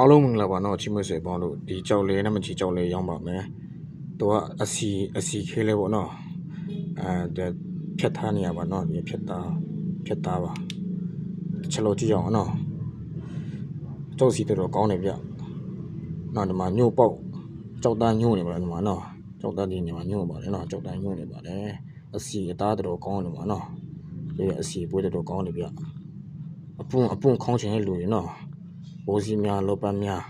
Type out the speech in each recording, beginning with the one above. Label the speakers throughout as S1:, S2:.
S1: အားလုံးမင်္ဂလာပါနော်ချီမွေးဆွေပေါင်းတို့ဒီကြောက်လေးနဲ့မချီကြောက်လေးရောင်းပါမယ်သူကအစီအစီခဲလေးပေါ့နော်အဲဖြတ်ထားနေရပါနော်ဒီဖြတ်သားဖြတ်သားပါချက်လို့ကြည့်အောင်နော်ကြောက်စီတော်ကောင်းတယ်ဗျနော်ဒီမှာညို့ပေါက်ကြောက်သားညို့နေပါလားဒီမှာနော်ကြောက်သားဒီနေမှာညို့ပါတယ်နော်ကြောက်သားညို့နေပါတယ်အစီအသားတော်ကောင်းတယ်မှာနော်ဒီအစီပွေးတော်ကောင်းတယ်ဗျအပွန်းအပွန်းခေါင်းချင်တဲ့လူတွေနော် ဘိုးစီများလောပတ်များ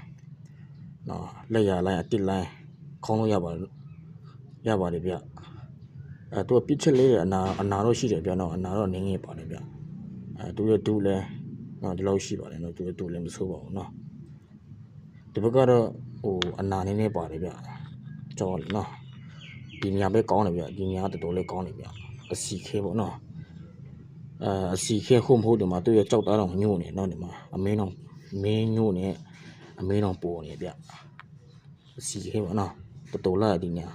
S1: နော်လက်ရလိုင်းအတစ်လိုင်းခေါင်းလို့ရပါရပါတယ်ဗျအဲသူကပြစ်ချက်လေးအနာအနာတော့ရှိတယ်ဗျနော်အနာတော့နင်းနေပါတယ်ဗျအဲသူရဲ့ဒူလဲနော်ဒီလောက်ရှိပါတယ်နော်သူရဲ့ဒူလဲမဆိုးပါဘူးနော်ဒီဘက်ကတော့ဟိုအနာနင်းနေပါတယ်ဗျကြောနော်ဒီညာပဲကောင်းတယ်ဗျဒီညာတော်တော်လေးကောင်းတယ်ဗျအစီခဲပေါ့နော်အဲအစီခဲခုမဟုတ်တယ်မှာသူရဲ့ကြောက်သားတော့ညို့နေနော်ဒီမှာအမင်းတော့ မင်းညို့နဲ့အမင်းတော်ပေါ်နေဗျအစီခဲပါနော်တော်တော်လာဒီညာ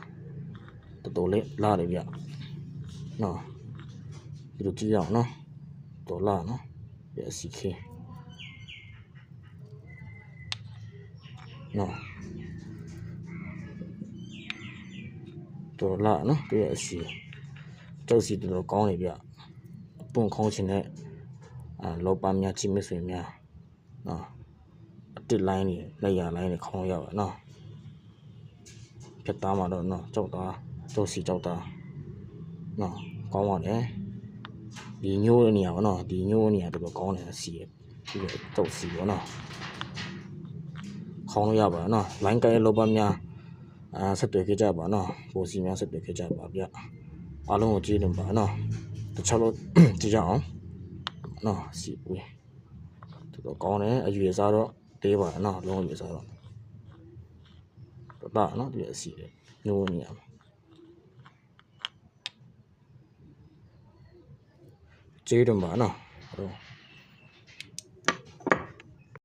S1: တော်တော်လေးလာတယ်ဗျနော်ဒီလိုကြည့်ရအောင်နော်တော်လာနော်ပြအစီခဲနော်တော်လာနော်ပြအစီကျောက်စီတော်တော်ကောင်းနေဗျပုံခေါင်းချင်တဲ့အာလောပါများချိမဆွေများ နော်အတစ်လိုင်းနေလက်ရလိုင်းနေခေါင်းရောက်ရနော်ဖြတ်သားမှာတော့နော်ကြောက်သားကြောက်စီကြောက်သားနော်ကောင်းပါတယ်ဒီညိုးနေရပါနော်ဒီညိုးနေရတော်တော်ကောင်းတယ်စီရဒီလိုကြောက်စီပေါ့နော်ခေါင်းလို့ရပါနော်လိုင်းကိုင်းလောဘများအာဆက်တွေ့ခဲ့ကြပါနော်ပိုစီများဆက်တွေ့ခဲ့ကြပါဗျအားလုံးကိုကြည့်နေပါနော်တခြားလို့ကြည့်ကြအောင်နော်စီပွေး တော်တော်ကောင်းတယ်အရွယ်စားတော့တေးပါနော်လုံးဝအရွယ်စားတော့တော်တာနော်ဒီအစီတယ်ညိုးနေရမှာကျေးတယ်ပါနော်ဟုတ်